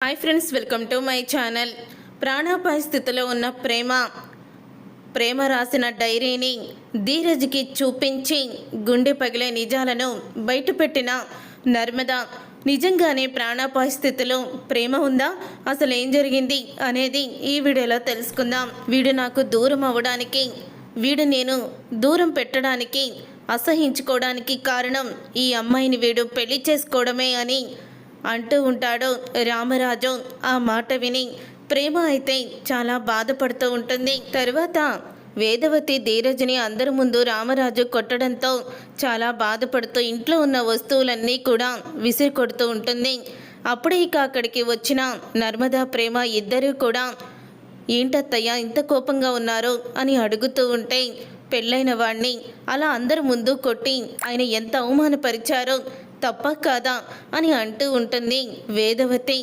Hi friends welcome to my channel. ప్రాణాపాయ స్థితిలో ఉన్న ప్రేమ ప్రేమ రాసిన డైరీని ధీరజ్కి చూపించి గుండె పగిలే నిజాలను బయటపెట్టిన నర్మద. నిజంగానే ప్రాణాపాయ స్థితిలో ప్రేమ ఉందా? అసలు ఏం జరిగింది అనేది ఈ వీడియోలో తెలుసుకుందాం. వీడు నాకు దూరం అవ్వడానికి వీడు నేను దూరం పెట్టడానికి అసహించుకోవడానికి కారణం ఈ అమ్మాయిని వీడు పెళ్ళి చేసుకోవడమే అని అంటూ ఉంటాడు. రామరాజు ఆ మాట విని ప్రేమ అయితే చాలా బాధపడుతూ ఉంటుంది. తరువాత వేదవతి ధీరజ్ని అందరి ముందు రామరాజు కొట్టడంతో చాలా బాధపడుతూ ఇంట్లో ఉన్న వస్తువులన్నీ కూడా విసిరి కొడుతూ ఉంటుంది. అప్పుడే ఇక అక్కడికి వచ్చిన నర్మదా ప్రేమ ఇద్దరూ కూడా ఏంటత్తయ్య ఇంత కోపంగా ఉన్నారు? అని అడుగుతూ ఉంటే పెళ్ళైన వాణ్ణి. అలా అందరి ముందు కొట్టి ఆయన ఎంత అవమానపరిచారో తప్ప కాదా అని అంటూ ఉంటుంది వేదవతి.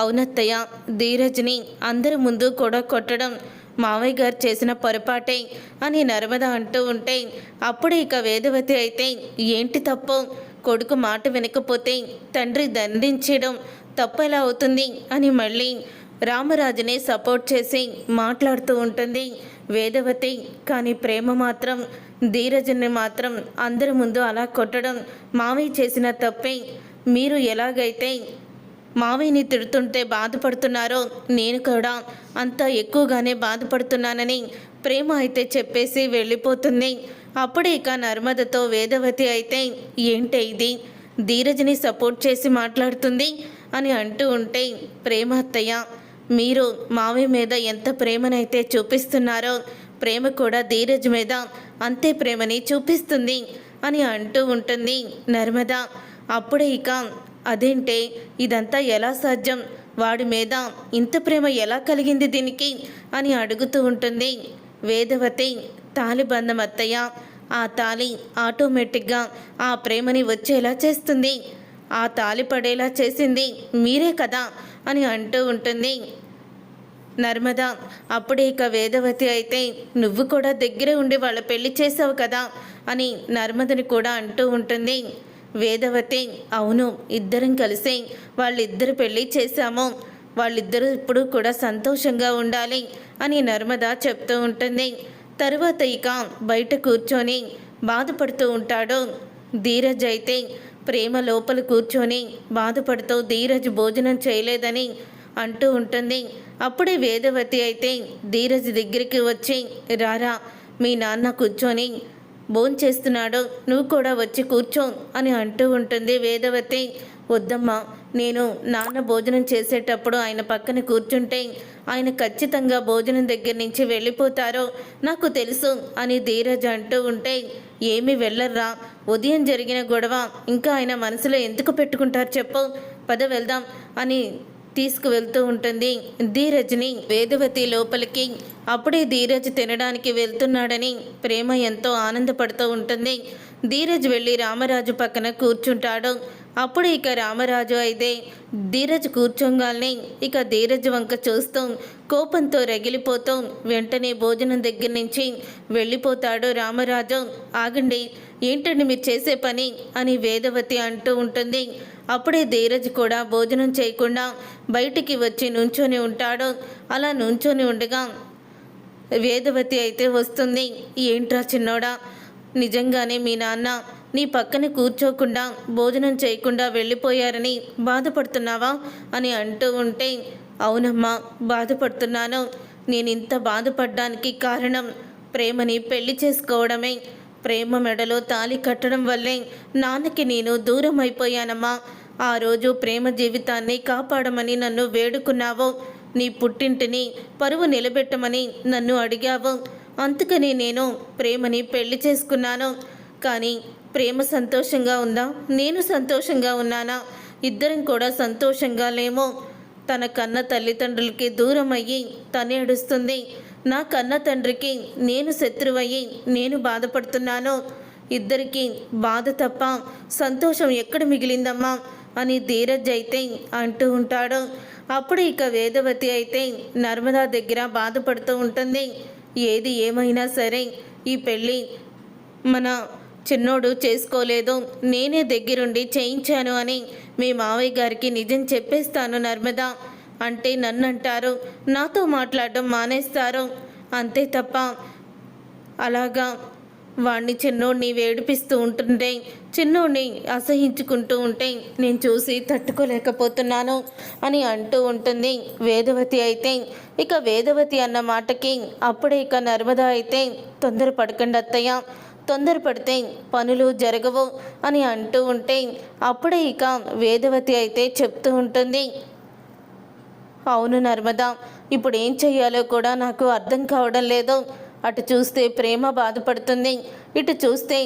అవునత్తయ్య ధీరజ్ని అందరి ముందు కూడా కొట్టడం మావయ్య గారు చేసిన పొరపాటే అని నర్మద అంటూ ఉంటే అప్పుడే ఇక వేదవతి అయితే ఏంటి తప్పు? కొడుకు మాట వినకపోతే తండ్రి దండించడం తప్పు ఎలా అవుతుంది అని మళ్ళీ రామరాజుని సపోర్ట్ చేసి మాట్లాడుతూ ఉంటుంది. వేదవతి. కానీ ప్రేమ మాత్రం ధీరజుని మాత్రం అందరి ముందు అలా కొట్టడం మావయ్య చేసిన తప్పే. మీరు ఎలాగైతే మావయ్యని తిడుతుంటే బాధపడుతున్నారో నేను కూడా అంత ఎక్కువగానే బాధపడుతున్నానని ప్రేమ అయితే చెప్పేసి వెళ్ళిపోతుంది. అప్పుడే ఇక నర్మదతో వేదవతి అయితే ఏంటి ఇది? ధీరజ్ని సపోర్ట్ చేసి మాట్లాడుతుంది? అని అంటూ ఉంటే ప్రేమ అత్తయ్య మీరు మావి మీద ఎంత ప్రేమనైతే చూపిస్తున్నారో ప్రేమ కూడా ధీరజ్ మీద అంతే ప్రేమని చూపిస్తుంది అని అంటూ ఉంటుంది నర్మద. అప్పుడే ఇక అదేంటే ఇదంతా ఎలా సాధ్యం? వాడి మీద ఇంత ప్రేమ ఎలా కలిగింది దీనికి? అని అడుగుతూ ఉంటుంది వేదవతి. తాలిబంధం అత్తయ్య ఆ తాలి ఆటోమేటిక్గా ఆ ప్రేమని వచ్చేలా చేస్తుంది. ఆ తాలి పడేలా చేసింది మీరే కదా? అని అంటూ ఉంటుంది నర్మద అప్పుడే ఇక వేదవతి అయితే నువ్వు కూడా దగ్గరే ఉండి వాళ్ళ పెళ్ళి చేసావు కదా అని నర్మదని కూడా అంటూ ఉంటుంది. వేదవతి అవును ఇద్దరం కలిసి వాళ్ళిద్దరు పెళ్ళి చేశాము వాళ్ళిద్దరూ ఇప్పుడు కూడా సంతోషంగా ఉండాలి అని నర్మద చెప్తూ ఉంటుంది. తరువాత ఇక బయట కూర్చొని బాధపడుతూ ఉంటాడు ధీరజ్ అయితే. ప్రేమ లోపల కూర్చొని బాధపడుతూ ధీరజ్ భోజనం చేయలేదని అంటూ ఉంటుంది. అప్పుడే వేదవతి అయితే ధీరజ్ దగ్గరికి వచ్చి రారా మీ నాన్న కూర్చొని భోంచేస్తున్నాడు నువ్వు కూడా వచ్చి కూర్చో అని అంటూ ఉంటుంది వేదవతి. వద్దమ్మా నేను నాన్న భోజనం చేసేటప్పుడు ఆయన పక్కన కూర్చుంటే ఆయన ఖచ్చితంగా భోజనం దగ్గర నుంచి వెళ్ళిపోతారో. నాకు తెలుసు అని ధీరజ్ అంటూ ఉంటే ఏమి వెళ్ళర్రా ఉదయం జరిగిన గొడవ. ఇంకా ఆయన మనసులో ఎందుకు పెట్టుకుంటారు చెప్పు. పద వెళ్దాం అని తీసుకువెళ్తూ ఉంటుంది. ధీరజ్ని వేదవతి లోపలికి. అప్పుడే ధీరజ్ తినడానికి వెళ్తున్నాడని ప్రేమ ఎంతో ఆనందపడుతూ ఉంటుంది. ధీరజ్ వెళ్ళి రామరాజు పక్కన కూర్చుంటాడు. అప్పుడు ఇక రామరాజు అయితే ధీరజ్ కూర్చోగానే ఇక ధీరజ్ వంక చూస్తూ కోపంతో రగిలిపోతూ వెంటనే భోజనం దగ్గర నుంచి వెళ్ళిపోతాడు రామరాజు. ఆగండి ఏంటండి మీరు చేసే పని? అని వేదవతి అంటూ ఉంటుంది. అప్పుడే ధీరజ్ కూడా భోజనం చేయకుండా బయటికి వచ్చి నుంచొని ఉంటాడు. అలా నుంచొని ఉండగా వేదవతి అయితే వస్తుంది. ఏంట్రా చిన్నోడా? నిజంగానే మీ నాన్న నీ పక్కన కూర్చోకుండా భోజనం చేయకుండా వెళ్ళిపోయారని బాధపడుతున్నావా? అని అంటూ ఉంటే అవునమ్మా బాధపడుతున్నాను. నేను ఇంత బాధపడడానికి కారణం ప్రేమని పెళ్ళి చేసుకోవడమే. ప్రేమ మెడలో తాలి కట్టడం వల్లే నాన్నకి నేను దూరం అయిపోయానమ్మా ఆ రోజు ప్రేమ జీవితాన్ని కాపాడమని నన్ను వేడుకున్నావు. నీ పుట్టింటిని పరువు నిలబెట్టమని నన్ను అడిగావు. అందుకని నేను ప్రేమని పెళ్ళి చేసుకున్నాను. కానీ ప్రేమ సంతోషంగా ఉందా? నేను సంతోషంగా ఉన్నానా? ఇద్దరం కూడా సంతోషంగా లేమో. తన కన్న తల్లిదండ్రులకి దూరం అయ్యి తనే ఏడుస్తుంది. నా కన్న తండ్రికి నేను శత్రువయ్యి నేను బాధపడుతున్నాను. ఇద్దరికీ బాధ తప్ప సంతోషం ఎక్కడ మిగిలిందమ్మా? అని ధీరజ్ అయితే అంటూ ఉంటాడు. అప్పుడు ఇక వేదవతి అయితే నర్మదా దగ్గర బాధపడుతూ ఉంటుంది. ఏది ఏమైనా సరే ఈ పెళ్ళి మన చిన్నోడు చేసుకోలేదు. నేనే దగ్గరుండి చేయించాను అని మీ మావయ్య గారికి నిజం చెప్పేస్తాను నర్మదా అంటే నన్ను అంటారు నాతో మాట్లాడడం మానేస్తారు. అంతే తప్ప అలాగా వాణ్ణి చిన్నోడిని వేడిపిస్తూ ఉంటుంటే చిన్నోడిని అసహించుకుంటూ ఉంటే నేను చూసి తట్టుకోలేకపోతున్నాను అని అంటూ ఉంటుంది వేదవతి అయితే. ఇక వేదవతి అన్న మాటకి అప్పుడే ఇక నర్మదా అయితే తొందర పడకండి అత్తయ్య తొందరపడితే పనులు జరగవు అని అంటూ ఉంటే అప్పుడే ఇక వేదవతి అయితే చెప్తూ ఉంటుంది అవును నర్మదా ఇప్పుడు ఏం చెయ్యాలో కూడా నాకు అర్థం కావడం లేదు అటు చూస్తే ప్రేమ బాధపడుతుంది ఇటు చూస్తే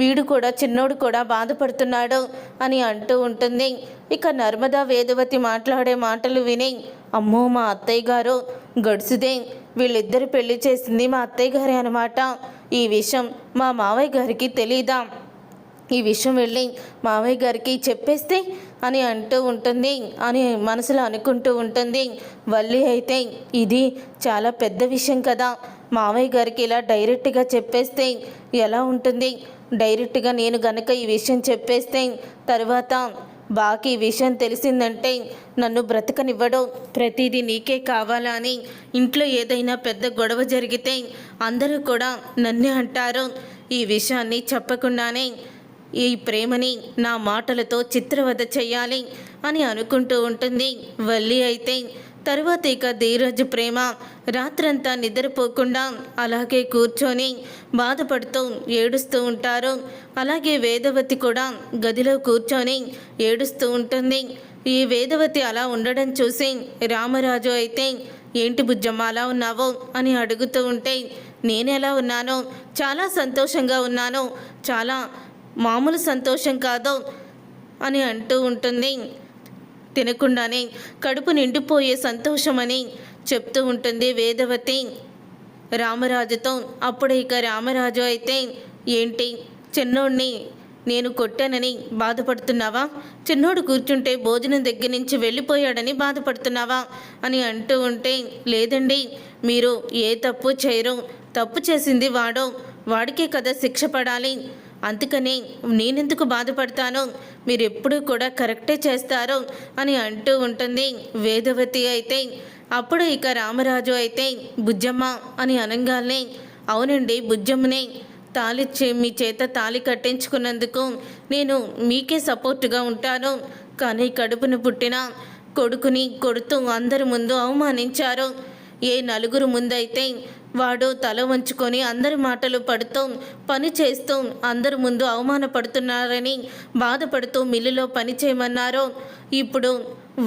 వీడు కూడా చిన్నోడు కూడా బాధపడుతున్నాడు అని అంటూ ఉంటుంది. ఇక నర్మదా వేదవతి మాట్లాడే మాటలు విని అమ్మో మా అత్తయ్య గారు గడుసుదే వీళ్ళిద్దరు పెళ్ళి చేసింది మా అత్తయ్య గారే అనమాట ఈ విషయం మా మావయ్య గారికి తెలీదా? ఈ విషయం వెళ్ళి మావయ్య గారికి చెప్పేస్తే అని అంటూ ఉంటుంది అని మనసులో అనుకుంటూ ఉంటుంది. వల్లి అయితే ఇది చాలా పెద్ద విషయం కదా. మావయ్య గారికి ఇలా డైరెక్ట్గా చెప్పేస్తే ఎలా ఉంటుంది? డైరెక్ట్గా నేను గనక ఈ విషయం చెప్పేస్తే తర్వాత బాకి ఈ విషయం తెలిసిందంటే నన్ను బ్రతకనివ్వడం ప్రతిదీ నీకే కావాలా అని ఇంట్లో ఏదైనా పెద్ద గొడవ జరిగితే అందరూ కూడా నన్నే అంటారు. ఈ విషయాన్ని చెప్పకుండానే ఈ ప్రేమని నా మాటలతో చిత్రవద చేయాలి అని అనుకుంటూ ఉంటుంది. వల్లి అయితే తరువాత ఇక ధీరజ్ ప్రేమ. రాత్రంతా నిద్రపోకుండా అలాగే కూర్చొని బాధపడుతూ ఏడుస్తూ ఉంటారు. అలాగే వేదవతి కూడా గదిలో కూర్చొని ఏడుస్తూ ఉంటుంది. ఈ వేదవతి అలా ఉండడం చూసి రామరాజు అయితే ఏంటి బుజ్జమ్మ అలా ఉన్నావో? అని అడుగుతూ ఉంటే నేనెలా ఉన్నానో? చాలా సంతోషంగా ఉన్నాను. చాలా మామూలు సంతోషం కాదు అని అంటూ ఉంటుంది. తినకుండానే కడుపు నిండిపోయే సంతోషమని చెప్తూ ఉంటుంది వేదవతి. రామరాజుతో అప్పుడు ఇక రామరాజు అయితే ఏంటి చిన్నోడిని నేను కొట్టానని బాధపడుతున్నావా? చిన్నోడు కూర్చుంటే భోజనం దగ్గర నుంచి వెళ్ళిపోయాడని బాధపడుతున్నావా? అని అంటూ ఉంటే లేదండి మీరు ఏ తప్పు చేయరు. తప్పు చేసింది వాడో వాడికే కదా శిక్ష పడాలి. అందుకని నేనెందుకు బాధపడతాను? మీరు ఎప్పుడూ కూడా కరెక్టే చేస్తారు అని అంటూ ఉంటుంది వేదవతి అయితే. అప్పుడు ఇక రామరాజు అయితే బుజ్జమ్మ అని అనగానే అవునండి బుజ్జమ్మనే తాళి చే మీ చేత తాళి కట్టించుకున్నందుకు నేను మీకే సపోర్టుగా ఉంటాను. కానీ కడుపున పుట్టిన కొడుకుని కొడుతూ అందరి ముందు అవమానించారు. ఏ నలుగురు ముందైతే వాడు తల వంచుకొని అందరి మాటలు పడుతూ పని చేస్తూ అందరి ముందు అవమానపడుతున్నారని బాధపడుతూ మిల్లులో పని చేయమన్నారు. ఇప్పుడు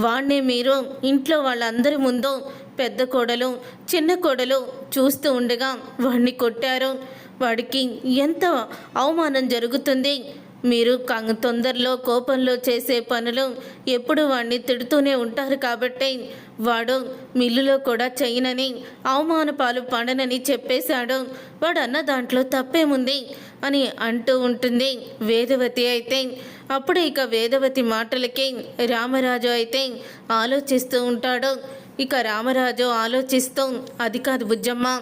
వాణ్ణే మీరు ఇంట్లో వాళ్ళందరి ముందు పెద్ద కోడలు చిన్న కోడలు చూస్తూ ఉండగా వాడిని కొట్టారు. వాడికి ఎంత అవమానం జరుగుతుంది? మీరు కంగ తొందరలో కోపంలో చేసే పనులు ఎప్పుడు వాడిని తిడుతూనే ఉంటారు కాబట్టి వాడు మిల్లులో కూడా చేయనని అవమాన పాలు పడనని చెప్పేశాడు. వాడు అన్న దాంట్లో తప్పేముంది? అని అంటూ ఉంటుంది వేదవతి అయితే. అప్పుడు ఇక వేదవతి మాటలకి రామరాజు అయితే ఆలోచిస్తూ ఉంటాడు. ఇక రామరాజు ఆలోచిస్తూ అది కాదు బుజ్జమ్మ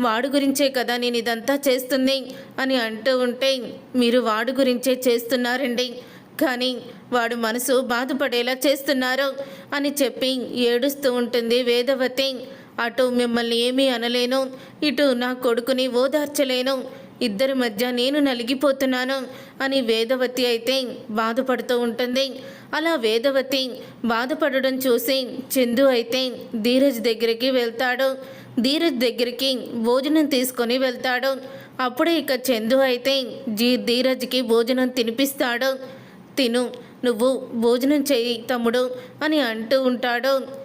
వాడు గురించే కదా నేను ఇదంతా చేస్తుంది అని అంటూ ఉంటే మీరు వాడు గురించే చేస్తున్నారండి. కానీ వాడు మనసు బాధపడేలా చేస్తున్నారు అని చెప్పి ఏడుస్తూ ఉంటుంది వేదవతి. అటు మిమ్మల్ని ఏమీ అనలేను. ఇటు నా కొడుకుని ఓదార్చలేను. ఇద్దరి మధ్య నేను నలిగిపోతున్నాను అని వేదవతి అయితే బాధపడుతూ ఉంటుంది. అలా వేదవతి బాధపడడం చూసి చందు అయితే ధీరజ్ దగ్గరికి వెళ్తాడు. ధీరజ్ దగ్గరికి భోజనం తీసుకొని వెళ్తాడు. అప్పుడే ఇక చందు అయితే జీ ధీరజ్కి భోజనం తినిపిస్తాడు. తిను నువ్వు భోజనం చేయి తమ్ముడు అని అంటూ ఉంటాడు.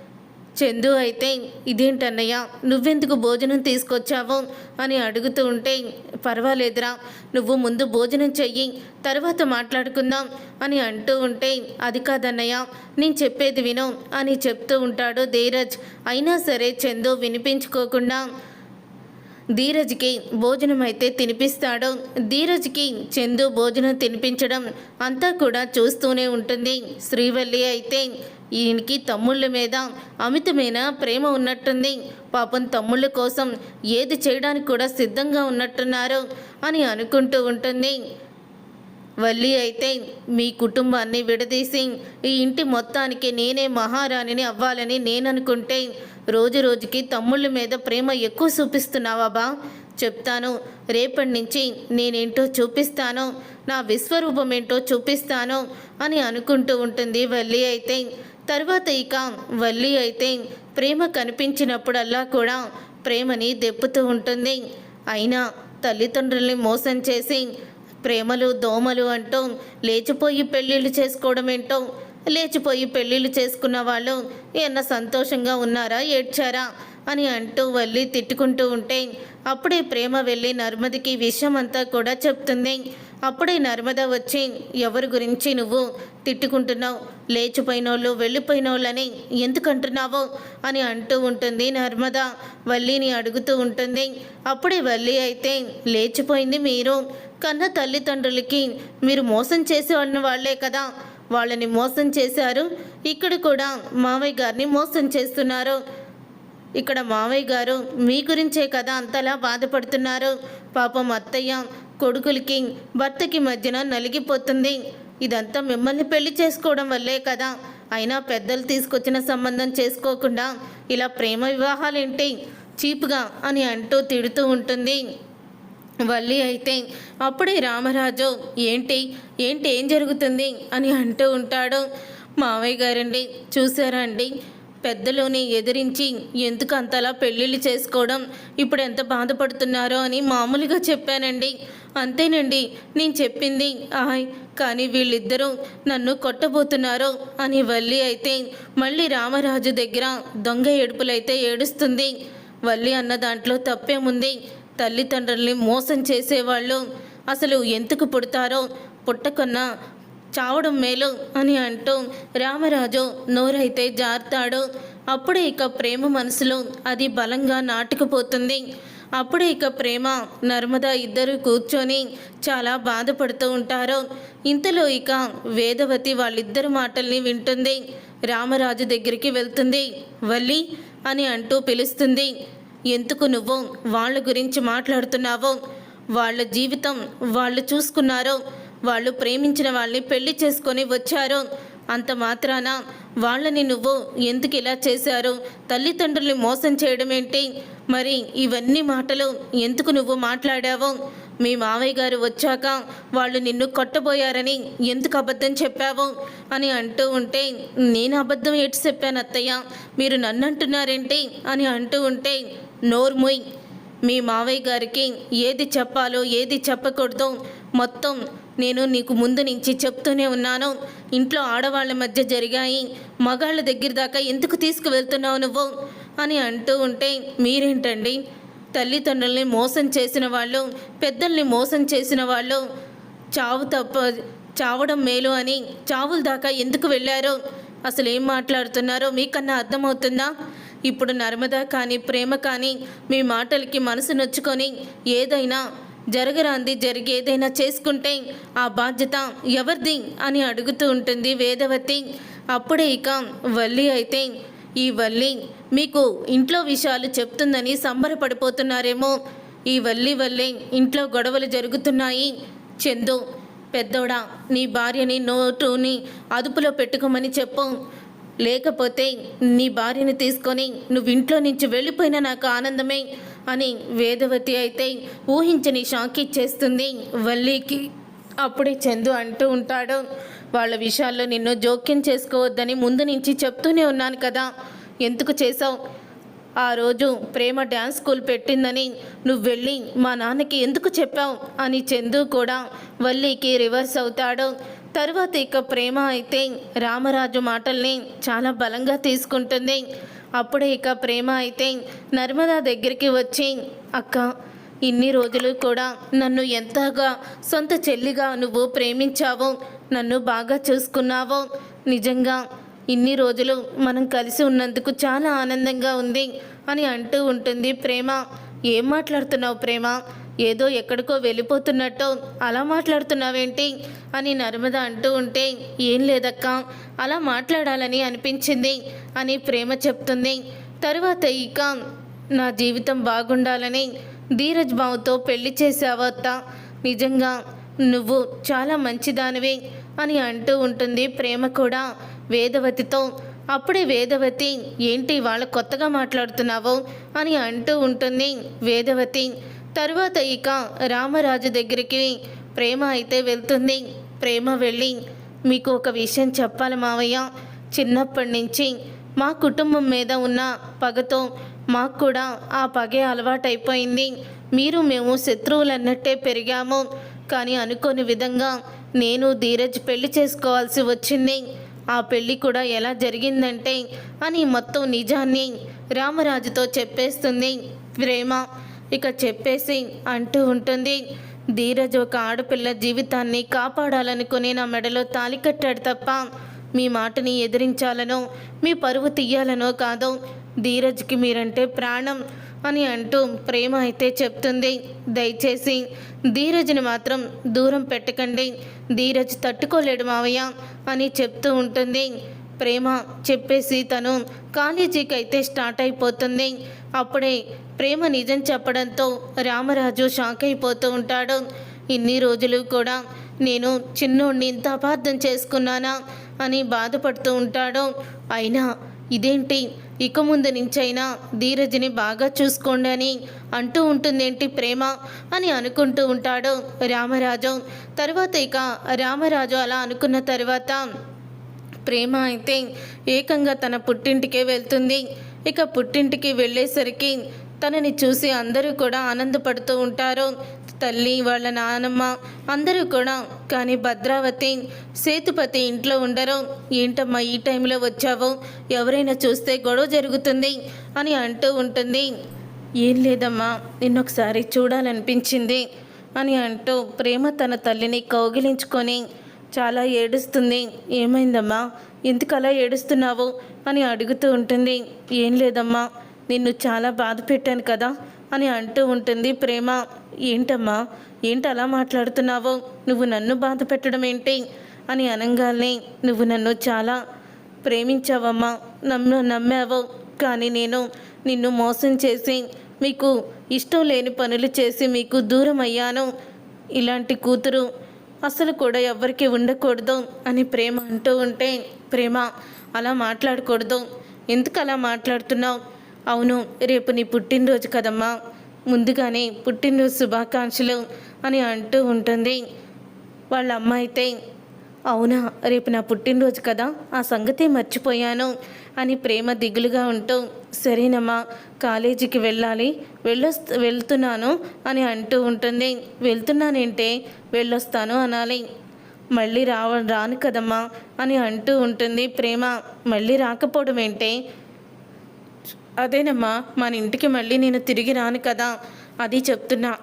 చందు అయితే ఇదేంటన్నయ్య నువ్వెందుకు భోజనం తీసుకొచ్చావు? అని అడుగుతూ ఉంటే పర్వాలేదురా నువ్వు ముందు భోజనం చెయ్యి తర్వాత మాట్లాడుకుందాం అని అంటూ ఉంటే అది కాదన్నయ్య నేను చెప్పేది విను అని చెప్తూ ఉంటాడు ధీరజ్. అయినా సరే చందు వినిపించుకోకుండా ధీరజ్కి భోజనం అయితే తినిపిస్తాడు. ధీరజ్కి చందు భోజనం తినిపించడం అంతా కూడా చూస్తూనే ఉంటుంది. శ్రీవల్లి అయితే ఈయనకి తమ్ముళ్ళ మీద అమితమైన ప్రేమ ఉన్నట్టుంది. పాపం తమ్ముళ్ళ కోసం ఏది చేయడానికి కూడా సిద్ధంగా ఉన్నట్టున్నారు అని అనుకుంటూ ఉంటుంది. వల్లి అయితే మీ కుటుంబాన్ని విడదీసి ఈ ఇంటి మొత్తానికి నేనే మహారాణిని అవ్వాలని నేననుకుంటే రోజు రోజుకి తమ్ముళ్ళ మీద ప్రేమ ఎక్కువ చూపిస్తున్నావాబా చెప్తాను. రేపటి నుంచి నేనేంటో చూపిస్తాను. నా విశ్వరూపం ఏంటో చూపిస్తాను అని అనుకుంటూ ఉంటుంది వల్లి అయితే. తర్వాత ఇక వల్లి అయితే ప్రేమ కనిపించినప్పుడల్లా కూడా ప్రేమని దెప్పుతూ ఉంటుంది. అయినా తల్లిదండ్రుల్ని మోసం చేసి ప్రేమలు దోమలు అంటూ లేచిపోయి పెళ్ళిళ్ళు చేసుకోవడం ఏంటో లేచిపోయి పెళ్ళిళ్ళు చేసుకున్న వాళ్ళు ఏమన్నా సంతోషంగా ఉన్నారా ఏడ్చారా అని అంటూ వెళ్ళి తిట్టుకుంటూ ఉంటే అప్పుడే ప్రేమ వెళ్ళి నర్మదికి విషయం అంతా కూడా చెప్తుంది. అప్పుడే నర్మద వచ్చి ఎవరి గురించి నువ్వు తిట్టుకుంటున్నావు? లేచిపోయినోళ్ళు వెళ్ళిపోయినోళ్ళని ఎందుకంటున్నావు? అని అంటూ ఉంటుంది నర్మద. వల్లిని అడుగుతూ ఉంటుంది. అప్పుడే వల్లి అయితే లేచిపోయింది మీరు. కన్న తల్లిదండ్రులకి మీరు మోసం చేసే వాళ్ళే కదా. వాళ్ళని మోసం చేశారు. ఇక్కడ కూడా మావయ్య గారిని మోసం చేస్తున్నారు. ఇక్కడ మావయ్య గారు మీ గురించే కదా అంతలా బాధపడుతున్నారు. పాపం అత్తయ్య కొడుకులకి భర్తకి మధ్యన నలిగిపోతుంది. ఇదంతా మిమ్మల్ని పెళ్ళి చేసుకోవడం వల్లే కదా. అయినా పెద్దలు తీసుకొచ్చిన సంబంధం చేసుకోకుండా ఇలా ప్రేమ వివాహాలేంటి? చీప్గా అని అంటూ తిడుతూ ఉంటుంది. వల్లి అయితే అప్పుడే రామరాజు ఏంటి? ఏంటి? ఏం జరుగుతుంది? అని అంటూ ఉంటాడు మావయ్య గారండి. చూసారా అండి పెద్దలోనే ఎదిరించి ఎందుకు అంతలా పెళ్ళిళ్ళు చేసుకోవడం? ఇప్పుడు ఎంత బాధపడుతున్నారో అని మామూలుగా చెప్పానండి. అంతేనండి నేను చెప్పింది. ఆయ్ కానీ వీళ్ళిద్దరూ నన్ను కొట్టబోతున్నారు అని వల్లి అయితే మళ్ళీ రామరాజు దగ్గర దొంగ ఏడుపులైతే ఏడుస్తుంది. వల్లి అన్న దాంట్లో తప్పేముంది? తల్లిదండ్రుల్ని మోసం చేసేవాళ్ళు అసలు ఎందుకు పుడతారో పుట్టకున్నా చావడం మేలు అని అంటూ రామరాజు నోరైతే జారుతాడు. అప్పుడే ఇక ప్రేమ మనసులో అది బలంగా నాటుకుపోతుంది. అప్పుడే ఇక ప్రేమ నర్మద ఇద్దరు కూర్చొని చాలా బాధపడుతూ ఉంటారు. ఇంతలో ఇక వేదవతి వాళ్ళిద్దరు మాటల్ని వింటుంది. రామరాజు దగ్గరికి వెళ్తుంది. వల్లి అని అంటూ పిలుస్తుంది. ఎందుకు నువ్వు వాళ్ళ గురించి మాట్లాడుతున్నావో? వాళ్ళ జీవితం వాళ్ళు చూసుకున్నారో. వాళ్ళు ప్రేమించిన వాళ్ళని పెళ్ళి చేసుకొని వచ్చారు. అంత మాత్రాన వాళ్ళని నువ్వు ఎందుకు ఇలా చేశారు? తల్లిదండ్రుల్ని మోసం చేయడం ఏంటి? మరి ఇవన్నీ మాటలు ఎందుకు నువ్వు మాట్లాడావు? మీ మావయ్య గారు వచ్చాక వాళ్ళు నిన్ను కొట్టబోయారని ఎందుకు అబద్ధం చెప్పావు? అని అంటూ ఉంటే నేను అబద్ధం ఏటి చెప్పాను అత్తయ్య? మీరు నన్ను అంటున్నారేంటి అని అంటూ ఉంటే నోర్ముయ్ మీ మావయ్య గారికి ఏది చెప్పాలో ఏది చెప్పకూడదో మొత్తం నేను నీకు ముందు నుంచి చెప్తూనే ఉన్నాను. ఇంట్లో ఆడవాళ్ళ మధ్య జరిగాయి. మగాళ్ళ దగ్గర దాకా ఎందుకు తీసుకువెళ్తున్నావు నువ్వు? అని అంటూ ఉంటే మీరేంటండి? తల్లిదండ్రుల్ని మోసం చేసిన వాళ్ళు పెద్దల్ని మోసం చేసిన వాళ్ళు చావు తప్ప చావడం మేలు అని చావుల దాకా ఎందుకు వెళ్ళారో? అసలు ఏం మాట్లాడుతున్నారో మీకన్నా అర్థమవుతుందా? ఇప్పుడు నర్మద కానీ ప్రేమ కానీ మీ మాటలకి మనసు నొచ్చుకొని ఏదైనా జరగరాంది జరిగి ఏదైనా చేసుకుంటే ఆ బాధ్యత ఎవరిది అని అడుగుతూ ఉంటుంది వేదవతి. అప్పుడే ఇక వల్లి అయితే ఈ వల్లి మీకు ఇంట్లో విషయాలు చెప్తుందని సంబరపడిపోతున్నారేమో. ఈ వల్లి వల్లే ఇంట్లో గొడవలు జరుగుతున్నాయి. చందు పెద్దోడా నీ భార్యని నోటుని అదుపులో పెట్టుకోమని చెప్పు. లేకపోతే నీ భార్యను తీసుకొని నువ్వు ఇంట్లో నుంచి వెళ్ళిపోయిన నాకు ఆనందమే అని వేదవతి అయితే ఊహించని షాక్ ఇచ్చేస్తుంది వల్లీకి అప్పుడే చందు అంటూ ఉంటాడు. వాళ్ళ విషయాల్లో నిన్ను జోక్యం చేసుకోవద్దని ముందు నుంచి చెప్తూనే ఉన్నాను కదా. ఎందుకు చేసావు ఆ రోజు ప్రేమ డ్యాన్స్ స్కూల్ పెట్టిందని నువ్వు వెళ్ళి మా నాన్నకి ఎందుకు చెప్పావు? అని చందు కూడా వల్లీకి రివర్స్ అవుతాడు. తర్వాత ఇక ప్రేమ అయితే రామరాజు మాటల్ని చాలా బలంగా తీసుకుంటుంది. అప్పుడే ఇక ప్రేమ అయితే నర్మదా దగ్గరికి వచ్చి అక్క ఇన్ని రోజులు కూడా నన్ను ఎంతగా సొంత చెల్లిగా నువ్వు ప్రేమించావు నన్ను బాగా చూసుకున్నావో. నిజంగా ఇన్ని రోజులు మనం కలిసి ఉన్నందుకు చాలా ఆనందంగా ఉంది అని అంటూ ఉంటుంది ప్రేమ. ఏం మాట్లాడుతున్నావు ప్రేమ? ఏదో ఎక్కడికో వెళ్ళిపోతున్నట్టు అలా మాట్లాడుతున్నావేంటి అని నర్మద అంటూ ఉంటే ఏం లేదక్క అలా మాట్లాడాలని అనిపించింది అని ప్రేమ చెప్తుంది. తరువాత ఇక నా జీవితం బాగుండాలని ధీరజ్ బావుతో పెళ్ళి చేసావత్త నిజంగా నువ్వు చాలా మంచిదానివి అని అంటూ ఉంటుంది ప్రేమ కూడా వేదవతితో. అప్పుడే వేదవతి ఏంటి వాళ్ళ కొత్తగా మాట్లాడుతున్నావు? అని అంటూ ఉంటుంది వేదవతి. తరువాత ఇక రామరాజు దగ్గరికి ప్రేమ అయితే వెళ్తుంది. ప్రేమ వెళ్ళి మీకు ఒక విషయం చెప్పాలి మావయ్య. చిన్నప్పటి నుంచి మా కుటుంబం మీద ఉన్న పగతో మాకు కూడా ఆ పగే అలవాటైపోయింది. మీరు మేము శత్రువులు అన్నట్టే పెరిగాము. కానీ అనుకోని విధంగా నేను ధీరజ్ పెళ్ళి చేసుకోవాల్సి వచ్చింది. ఆ పెళ్ళి కూడా ఎలా జరిగిందంటే అని మొత్తం నిజాన్ని రామరాజుతో చెప్పేస్తుంది ప్రేమ. ఇక చెప్పేసి అంటూ ఉంటుంది. ధీరజ్ ఒక ఆడపిల్ల జీవితాన్ని కాపాడాలనుకుని నా మెడలో తాలి కట్టాడు తప్ప మీ మాటని ఎదిరించాలనో మీ పరువు తీయాలనో కాదు. ధీరజ్కి మీరంటే ప్రాణం అని అంటూ ప్రేమ అయితే చెప్తుంది. దయచేసి ధీరజ్ని మాత్రం దూరం పెట్టకండి. ధీరజ్ తట్టుకోలేడు మావయ్య అని చెప్తూ ఉంటుంది. ప్రేమ చెప్పేసి తను కాలేజీకి అయితే స్టార్ట్ అయిపోతుంది. అప్పుడే ప్రేమ నిజం చెప్పడంతో రామరాజు షాక్ అయిపోతూ ఉంటాడు. ఇన్ని రోజులు కూడా నేను చిన్నోడిని ఇంత అపార్థం చేసుకున్నానా అని బాధపడుతూ ఉంటాడు. అయినా ఇదేంటి? ఇక ముందు నుంచైనా ధీరజ్ని బాగా చూసుకోండి అని అంటూ ఉంటుందేంటి ప్రేమ అని అనుకుంటూ ఉంటాడు రామరాజు. తర్వాత ఇక రామరాజు అలా అనుకున్న తర్వాత ప్రేమ అయితే ఏకంగా తన పుట్టింటికే వెళ్తుంది. ఇక పుట్టింటికి వెళ్ళేసరికి తనని చూసి అందరూ కూడా ఆనందపడుతూ ఉంటారు. తల్లి వాళ్ళ నానమ్మ అందరూ కూడా కానీ భద్రావతి సేతుపతి ఇంట్లో ఉండరు. ఏంటమ్మా ఈ టైంలో వచ్చావు? ఎవరైనా చూస్తే గొడవ జరుగుతుంది అని అంటూ ఉంటుంది. ఏం లేదమ్మా నిన్నొకసారి చూడాలనిపించింది అని అంటూ ప్రేమ తన తల్లిని కౌగిలించుకొని చాలా ఏడుస్తుంది. ఏమైందమ్మా? ఎందుకు అలా ఏడుస్తున్నావు? అని అడుగుతూ ఉంటుంది. ఏం లేదమ్మా నిన్ను చాలా బాధ పెట్టాను కదా అని అంటూ ఉంటుంది ప్రేమ. ఏంటమ్మా? ఏంటి అలా మాట్లాడుతున్నావు? నువ్వు నన్ను బాధ పెట్టడం ఏంటి? అని అనగానే నువ్వు నన్ను చాలా ప్రేమించావమ్మా. నన్ను నమ్మావు. కానీ నేను నిన్ను మోసం చేసి మీకు ఇష్టం లేని పనులు చేసి మీకు దూరం అయ్యాను. ఇలాంటి కూతురు అసలు కూడా ఎవ్వరికి ఉండకూడదు అని ప్రేమ అంటూ ఉంటే ప్రేమ అలా మాట్లాడకూడదు. ఎందుకు అలా మాట్లాడుతున్నావు? అవును రేపు నీ పుట్టినరోజు కదమ్మా. ముందుగానే పుట్టినరోజు శుభాకాంక్షలు అని అంటూ ఉంటుంది. వాళ్ళ అమ్మ అయితే అవునా రేపు నా పుట్టినరోజు కదా ఆ సంగతే మర్చిపోయాను అని ప్రేమ దిగులుగా ఉంటూ సరేనమ్మా కాలేజీకి వెళ్ళాలి వెళ్ళొస్ వెళ్తున్నాను అని అంటూ ఉంటుంది. వెళ్తున్నానంటే వెళ్ళొస్తాను అనాలి. మళ్ళీ రావ రాను కదమ్మా అని అంటూ ఉంటుంది ప్రేమ. మళ్ళీ రాకపోవడం ఏంటే అదేనమ్మా మన ఇంటికి మళ్ళీ నేను తిరిగి రాను కదా అది చెప్తున్నా.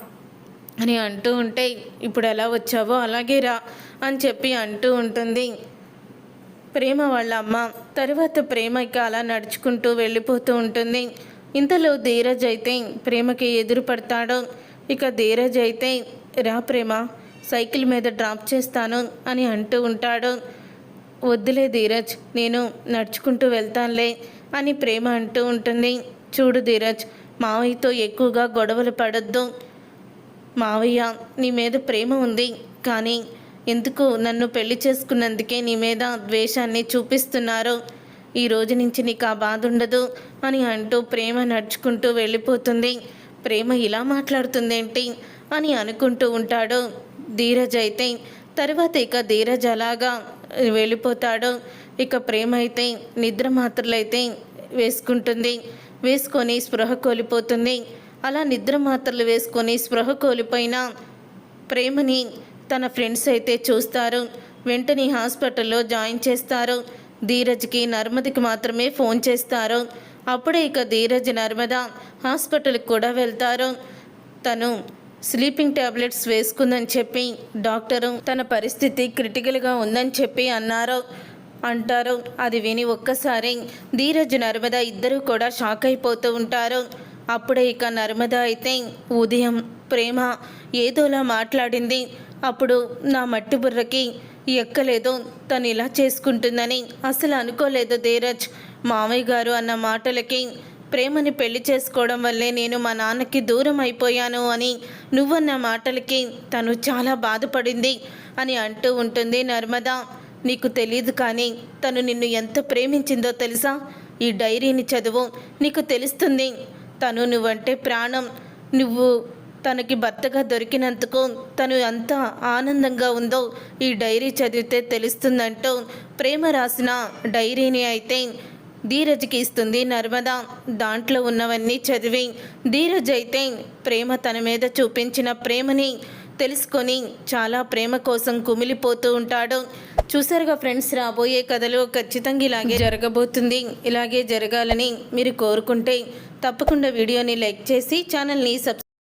అని అంటూ ఉంటే ఇప్పుడు ఎలా వచ్చావో అలాగే రా అని చెప్పి అంటూ ఉంటుంది. ప్రేమ వాళ్ళ అమ్మ. తర్వాత ప్రేమ ఇక అలా నడుచుకుంటూ వెళ్ళిపోతూ ఉంటుంది. ఇంతలో ధీరజ్ అయితే ప్రేమకి ఎదురు పడతాడు ఇక ధీరజ్ అయితే రా ప్రేమ సైకిల్ మీద డ్రాప్ చేస్తాను అని అంటూ ఉంటాడు. వద్దులే ధీరజ్ నేను నడుచుకుంటూ వెళ్తానులే. అని ప్రేమ అంటూ ఉంటుంది. చూడు ధీరజ్ మావయ్యతో ఎక్కువగా గొడవలు పడొద్దు. మావయ్య నీ మీద ప్రేమ ఉంది. కానీ ఎందుకు నన్ను పెళ్ళి చేసుకున్నందుకే నీ మీద ద్వేషాన్ని చూపిస్తున్నారు? ఈ రోజు నుంచి నీకు ఆ బాధ ఉండదు అని అంటూ ప్రేమ నడుచుకుంటూ వెళ్ళిపోతుంది. ప్రేమ ఇలా మాట్లాడుతుందేంటి అని అనుకుంటూ ఉంటాడు. ధీరజ్ అయితే తర్వాత ఇక ధీరజ్ అలాగా వెళ్ళిపోతాడు. ఇక ప్రేమ అయితే నిద్ర మాత్రలైతే వేసుకుంటుంది. వేసుకొని స్పృహ కోల్పోతుంది. అలా నిద్ర మాత్రలు వేసుకొని స్పృహ కోల్పోయిన ప్రేమని తన ఫ్రెండ్స్ అయితే చూస్తారు. వెంటనే హాస్పిటల్లో జాయిన్ చేస్తారు. ధీరజ్కి నర్మదికి మాత్రమే ఫోన్ చేస్తారు. అప్పుడే ఇక ధీరజ్ నర్మద హాస్పిటల్కి కూడా వెళ్తారు. తను స్లీపింగ్ టాబ్లెట్స్ వేసుకుందని చెప్పి డాక్టరు తన పరిస్థితి క్రిటికల్గా ఉందని చెప్పి అన్నారు. అంటారు. అది విని ఒక్కసారి ధీరజ్ నర్మద ఇద్దరూ కూడా షాక్ అయిపోతూ ఉంటారు. అప్పుడే ఇక నర్మద అయితే ఉదయం ప్రేమ ఏదోలా మాట్లాడింది. అప్పుడు నా మట్టి బుర్రకి ఎక్కలేదు తను ఇలా చేసుకుంటుందని అసలు అనుకోలేదు ధీరజ్. మామయ్య గారు అన్న మాటలకి ప్రేమని పెళ్ళి చేసుకోవడం వల్లే నేను మా నాన్నకి దూరం అయిపోయాను అని నువ్వన్న మాటలకి తను చాలా బాధపడింది అని అంటూ ఉంటుంది నర్మదా. నీకు తెలియదు కానీ తను నిన్ను ఎంత ప్రేమించిందో తెలుసా? ఈ డైరీని చదువు. నీకు తెలుస్తుంది తను నువ్వంటే ప్రాణం. నువ్వు తనకి భర్తగా దొరికినందుకు తను ఎంత ఆనందంగా ఉందో ఈ డైరీ చదివితే తెలుస్తుందంటూ ప్రేమ రాసిన డైరీని అయితే ధీరజ్కి ఇస్తుంది నర్మద. దాంట్లో ఉన్నవన్నీ చదివి ధీరజ్ అయితే ప్రేమ తన మీద చూపించిన ప్రేమని తెలుసుకొని చాలా ప్రేమ కోసం కుమిలిపోతూ ఉంటాడు. చూసారుగా ఫ్రెండ్స్ రాబోయే కథలో ఖచ్చితంగా ఇలాగే జరగబోతుంది. ఇలాగే జరగాలని మీరు కోరుకుంటే తప్పకుండా వీడియోని లైక్ చేసి ఛానల్ని సబ్స్క్రైబ్